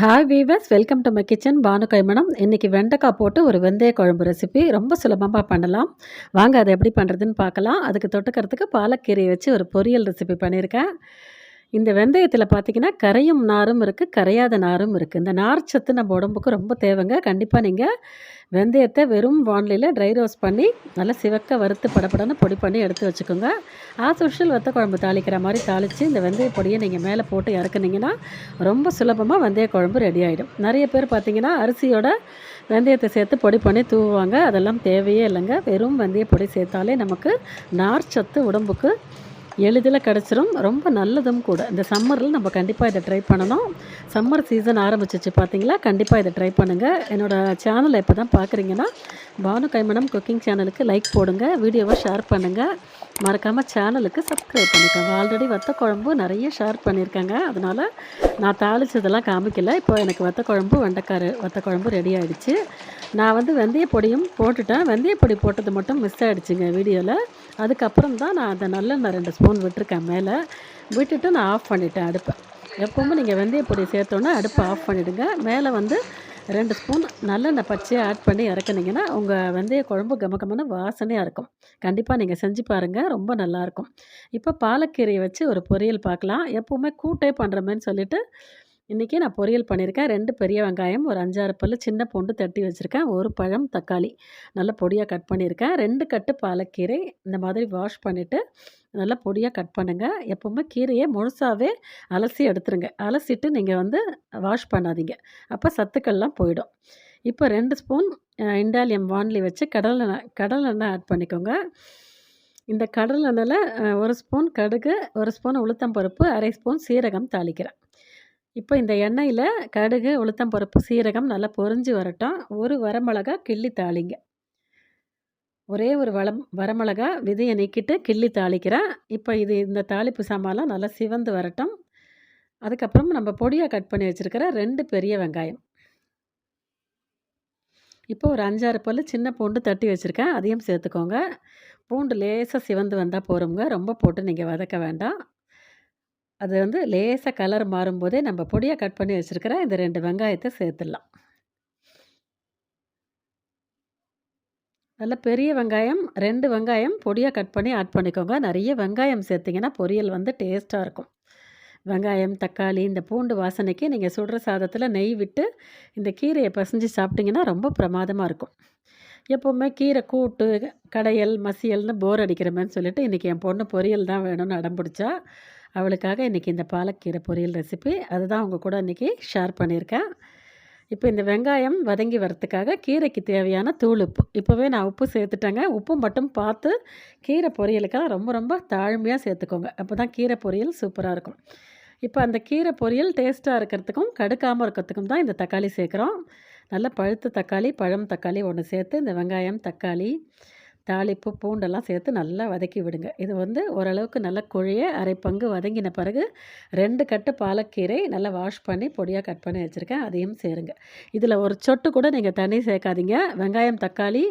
Hi viewers welcome to my kitchen Bhanu கைமணம் இன்றைக்கி வெண்டைக்காய் போட்டு ஒரு வெந்தய குழம்பு ரெசிபி ரொம்ப சுலபமாக பண்ணலாம். வாங்க அதை எப்படி பண்ணுறதுன்னு பார்க்கலாம். அதுக்கு தொட்டுக்கிறதுக்கு பாலக்கீரையை வச்சு ஒரு பொரியல் ரெசிபி பண்ணியிருக்கேன். இந்த வெந்தயத்தில் பார்த்தீங்கன்னா கரையும் நாரும் இருக்குது கரையாத நாரும் இருக்குது இந்த நார் சத்து நம்ம உடம்புக்கு ரொம்ப தேவைங்க. கண்டிப்பாக நீங்கள் வெந்தயத்தை வெறும் வானிலையில் ட்ரை ரோஸ்ட் பண்ணி நல்லா சிவக்க வறுத்து படப்படன்னு பொடி பண்ணி எடுத்து வச்சுக்கோங்க. ஆஸ் யூஷுவல் வத்த குழம்பு தாளிக்கிற மாதிரி தாளித்து இந்த வெந்தய பொடியை நீங்கள் மேலே போட்டு இறக்குனீங்கன்னா ரொம்ப சுலபமாக வெந்தய குழம்பு ரெடி ஆகிடும் நிறைய பேர் பார்த்தீங்கன்னா அரிசியோட வெந்தயத்தை சேர்த்து பொடி பண்ணி தூவுவாங்க. அதெல்லாம் தேவையே இல்லைங்க. வெறும் வெந்தய பொடி சேர்த்தாலே நமக்கு நார் சத்து உடம்புக்கு எளிதில் கிடச்சிரும். ரொம்ப நல்லதும் கூட. இந்த சம்மரில் நம்ம கண்டிப்பாக இதை ட்ரை பண்ணணும். சம்மர் சீசன் ஆரம்பிச்சிச்சு பார்த்தீங்களா? கண்டிப்பாக இதை ட்ரை பண்ணுங்கள் என்னோடய சேனலை இப்போ தான் பார்க்குறீங்கன்னா பானு கைமணம் குக்கிங் சேனலுக்கு லைக் போடுங்க. வீடியோவை ஷேர் பண்ணுங்கள் மறக்காமல் சேனலுக்கு சப்ஸ்கிரைப் பண்ணிக்கோங்க. ஆல்ரெடி வத்த குழம்பு நிறைய ஷேர் பண்ணியிருக்காங்க. அதனால் நான் தாளிச்சதெல்லாம் காமிக்கல. இப்போ எனக்கு வத்த குழம்பு வெண்டைக்காரு வத்த குழம்பு ரெடி ஆகிடுச்சு நான் வந்து வெந்தய பொடியும் போட்டுட்டேன். வெந்தய பொடி போட்டது மட்டும் மிஸ் ஆகிடுச்சிங்க வீடியோவில் அதுக்கப்புறம் தான் நான் அந்த நல்லெண்ணெய் ரெண்டு ஸ்பூன் விட்டுருக்கேன் மேலே. விட்டுட்டு நான் ஆஃப் பண்ணிட்டேன் அடுப்பை. எப்போவுமே நீங்கள் வெந்தய பொடி சேர்த்தோன்னே அடுப்பை ஆஃப் பண்ணிவிடுங்க மேலே வந்து ரெண்டு ஸ்பூன் நல்லெண்ணெய் பச்சையாக ஆட் பண்ணி இறக்குனீங்கன்னா உங்கள் வெந்தய குழம்பு கமகமான வாசனையாக இருக்கும். கண்டிப்பாக நீங்கள் செஞ்சு பாருங்கள் ரொம்ப நல்லாயிருக்கும் இப்போ பாலக்கீரையை வச்சு ஒரு பொரியல் பார்க்கலாம். எப்போவுமே கூட்டே பண்ணுறமேன்னு சொல்லிவிட்டு இன்றைக்கி நான் பொரியல் பண்ணியிருக்கேன். ரெண்டு பெரிய வெங்காயம் ஒரு அஞ்சாறு பல் சின்ன பூண்டு தட்டி வச்சுருக்கேன். ஒரு பழம் தக்காளி நல்லா பொடியாக கட் பண்ணியிருக்கேன். ரெண்டு கட்டு பாலக்கீரை இந்த மாதிரி வாஷ் பண்ணிவிட்டு நல்லா பொடியாக கட் பண்ணுங்கள் எப்போவுமே கீரையை முழுசாகவே அலசி எடுத்துருங்க. அலசிட்டு நீங்கள் வந்து வாஷ் பண்ணாதீங்க. அப்போ சத்துக்கள்லாம் போயிடும். இப்போ ரெண்டு ஸ்பூன் இண்டாலியம் வான்லி வச்சு கடலெண்ணெய் கடலெண்ணெய் ஆட் பண்ணிக்கோங்க. இந்த கடலெண்ணெயில் ஒரு ஸ்பூன் கடுகு ஒரு ஸ்பூன் உளுத்தம்பருப்பு அரை ஸ்பூன் சீரகம் தாளிக்கிறேன். இப்போ இந்த எண்ணெயில் கடுகு உளுத்தம் பருப்பு சீரகம் நல்லா பொறிஞ்சு வரட்டும். ஒரு வரமிளகா கிள்ளி தாளிங்க. ஒரே ஒரு வளம் வரமிளகா விதையை நீக்கிட்டு கிள்ளி தாளிக்கிறேன். இப்போ இது இந்த தாளிப்பு சாமான்லாம் நல்லா சிவந்து வரட்டும். அதுக்கப்புறம் நம்ம பொடியாக கட் பண்ணி வச்சுருக்கிற ரெண்டு பெரிய வெங்காயம். இப்போ ஒரு அஞ்சாறு பல் சின்ன பூண்டு தட்டி வச்சுருக்கேன். அதையும் சேர்த்துக்கோங்க. பூண்டு லேசாக சிவந்து வந்தால் போகிறோங்க ரொம்ப போட்டு நீங்கள் வதக்க வேண்டாம். அது வந்து லேசாக கலர் மாறும்போதே நம்ம பொடியாக கட் பண்ணி வச்சுருக்கிற இந்த ரெண்டு வெங்காயத்தை சேர்த்துடலாம். நல்ல பெரிய வெங்காயம் ரெண்டு வெங்காயம் பொடியாக கட் பண்ணி ஆட் பண்ணிக்கோங்க. நிறைய வெங்காயம் சேர்த்திங்கன்னா பொரியல் வந்து டேஸ்ட்டாக இருக்கும். வெங்காயம் தக்காளி இந்த பூண்டு வாசனைக்கு நீங்கள் சுடுற சாதத்தில் நெய் விட்டு இந்த கீரையை பசைஞ்சு சாப்பிட்டிங்கன்னா ரொம்ப பிரமாதமாக இருக்கும். எப்போவுமே கீரை கூட்டு கடையல் மசியல்னு போர் அடிக்கிறமேன்னு சொல்லிட்டு இன்றைக்கி என் பொண்ணு பொரியல் தான் வேணும்னு அடம் பிடிச்சா அவளுக்காக இன்றைக்கி இந்த பாலக்கீரை பொரியல் ரெசிபி அதுதான் அவங்க கூட இன்றைக்கி ஷேர் பண்ணியிருக்கேன். இப்போ இந்த வெங்காயம் வதங்கி வரத்துக்காக கீரைக்கு தேவையான தூள் உப்பு. இப்போவே நான் உப்பு சேர்த்துட்டேங்க. உப்பு மட்டும் பார்த்து கீரை பொரியலுக்கெல்லாம் ரொம்ப ரொம்ப தாழ்மையாக சேர்த்துக்கோங்க. அப்போ தான் கீரை பொரியல் சூப்பராக இருக்கும். இப்போ அந்த கீரை பொரியல் டேஸ்ட்டாக இருக்கிறதுக்கும் கடுக்காமல் இருக்கிறதுக்கும் தான் இந்த தக்காளி சேர்க்குறோம். நல்ல பழுத்த தக்காளி பழம் தக்காளி ஒன்று சேர்த்து இந்த வெங்காயம் தக்காளி தாளிப்பு பூண்டெல்லாம் சேர்த்து நல்லா வதக்கி விடுங்க. இது வந்து ஓரளவுக்கு நல்லா குழைய அரை பங்கு வதங்கின பிறகு ரெண்டு கட்டு பாலக்கீரை நல்லா வாஷ் பண்ணி பொடியாக கட் பண்ணி வச்சுருக்கேன். அதையும் சேருங்க. இதில் ஒரு சொட்டு கூட நீங்கள் தண்ணி சேர்க்காதீங்க. வெங்காயம் தக்காளி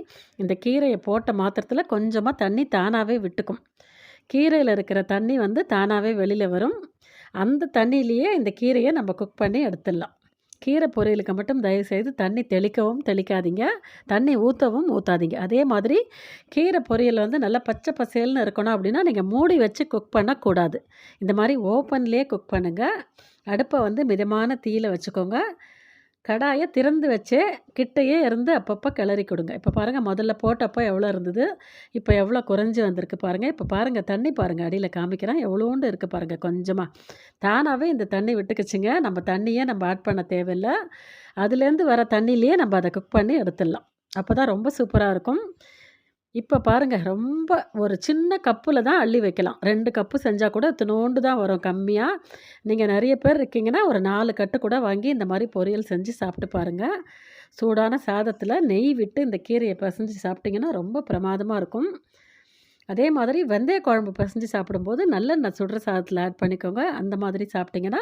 இந்த கீரையை போட்ட மாத்திரத்தில் கொஞ்சமாக தண்ணி தானாகவே விட்டுக்கும். கீரையில் இருக்கிற தண்ணி வந்து தானாகவே வெளியில் வரும். அந்த தண்ணியிலேயே இந்த கீரையை நம்ம குக் பண்ணி எடுத்துடலாம். கீரை பொரியலுக்கு மட்டும் தயவுசெய்து தண்ணி தெளிக்கவும் தெளிக்காதீங்க. தண்ணி ஊற்றவும் ஊற்றாதீங்க அதே மாதிரி கீரை பொரியல் வந்து நல்லா பச்சை பசேல்னு இருக்கணும் அப்படின்னா நீங்கள் மூடி வச்சு குக் பண்ணக்கூடாது. இந்த மாதிரி ஓப்பன்லேயே குக் பண்ணுங்கள் அடுப்பை வந்து மிதமான தீயில் வச்சுக்கோங்க. கடாயை திறந்து வச்சே கிட்டையே இருந்து அப்பப்போ கிளறி கொடுங்க. இப்போ பாருங்கள் முதல்ல போட்டப்போ எவ்வளோ இருந்தது இப்போ எவ்வளோ குறைஞ்சி வந்திருக்கு பாருங்கள் இப்போ பாருங்கள் தண்ணி பாருங்கள் அடியில் காமிக்கிறேன். எவ்வளோண்டு இருக்குது பாருங்கள் கொஞ்சமாக தானாகவே இந்த தண்ணி விட்டுக்குச்சுங்க. நம்ம தண்ணியே நம்ம ஆட் பண்ண தேவையில்லை. அதுலேருந்து வர தண்ணியிலையே நம்ம அதை குக் பண்ணி எடுத்துடலாம். அப்போ தான் ரொம்ப சூப்பராக இருக்கும். இப்போ பாருங்கள் ரொம்ப ஒரு சின்ன கப்பில் தான் அள்ளி வைக்கலாம். ரெண்டு கப்பு செஞ்சால் கூட தினோண்டு தான் வரும் கம்மியாக நீங்கள் நிறைய பேர் இருக்கீங்கன்னா ஒரு நாலு கட்டு கூட வாங்கி இந்த மாதிரி பொரியல் செஞ்சு சாப்பிட்டு பாருங்கள் சூடான சாதத்தில் நெய் விட்டு இந்த கீரையை பசஞ்சு சாப்பிட்டிங்கன்னா ரொம்ப பிரமாதமாக இருக்கும். அதே மாதிரி வெந்தய குழம்பு பசைஞ்சு சாப்பிடும்போது நல்லெண்ணெய் சுடுற சாதத்தில் ஆட் பண்ணிக்கோங்க. அந்த மாதிரி சாப்பிட்டிங்கன்னா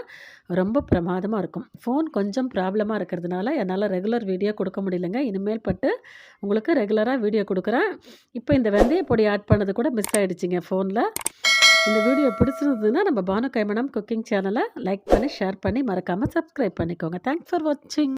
ரொம்ப பிரமாதமாக இருக்கும். ஃபோன் கொஞ்சம் ப்ராப்ளமாக இருக்கிறதுனால என்னால் ரெகுலர் வீடியோ கொடுக்க முடியலங்க. இனிமேல் பட்டு உங்களுக்கு ரெகுலராக வீடியோ கொடுக்குறேன். இப்போ இந்த வெந்தய பொடி ஆட் பண்ணது கூட மிஸ் ஆகிடுச்சிங்க ஃபோனில் இந்த வீடியோ பிடிச்சிருந்ததுன்னா நம்ம பானு கைமணம் குக்கிங் சேனலை லைக் பண்ணி ஷேர் பண்ணி மறக்காமல் சப்ஸ்கிரைப் பண்ணிக்கோங்க. தேங்க்ஸ் ஃபார் வாட்சிங்